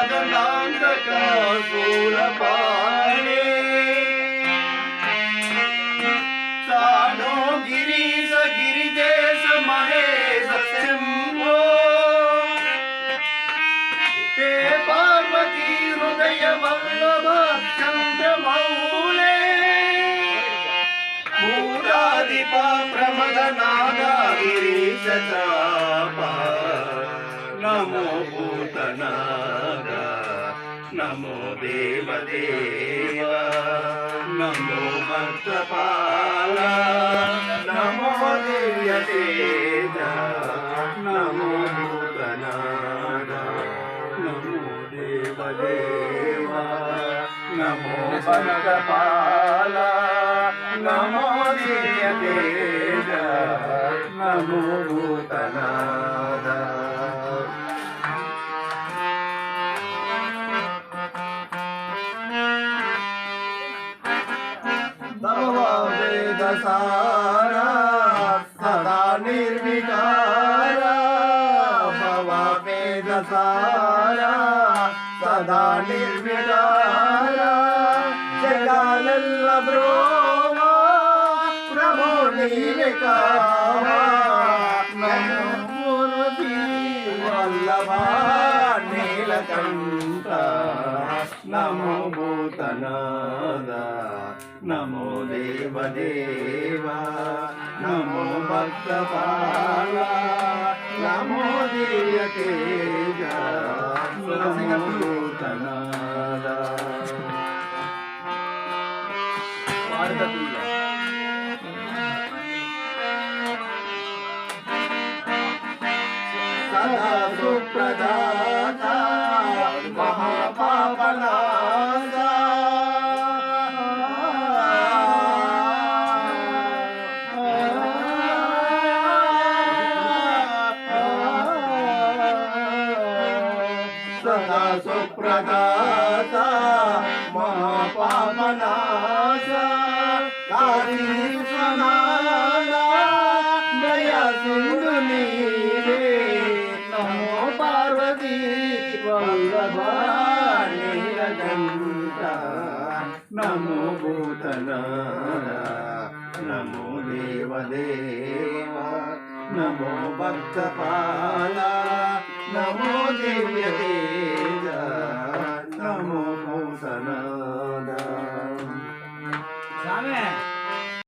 మదనాంతక శూలపాణే సానో గిరీశ గిరిదేశ మహేశ శంభో. హే పార్వతీ హృదయ వల్లభ చంద్రమౌళే మూడాధిప ప్రమద నాగాగిరీశ చాప నమో దేవదేవ నమో భక్తపాల నమో దివ్య నమో భూతనాగ నమో దేవదేవ నమో భక్తపాల నమో దివ్య నమో తవ వేద సారా సదా నిర్వికార భవ వేద సారా సదా నిర్వికార జగాలల్ల బ్రోమా ప్రభు నీవే కావా నమో భూతనాద నమో దేవదేవా నమో భక్తపాల నమో దివ్య నమో భూతనాద సదా సుప్రదాత సదా సుప్రదాత మహాపాపనాశ దయ సింధు నీవే నమో పార్వతీ వల్లభ నమో భూతనాద నమో దేవదేవ నమో భక్తపాల నమో దివ్య నమో భూషణ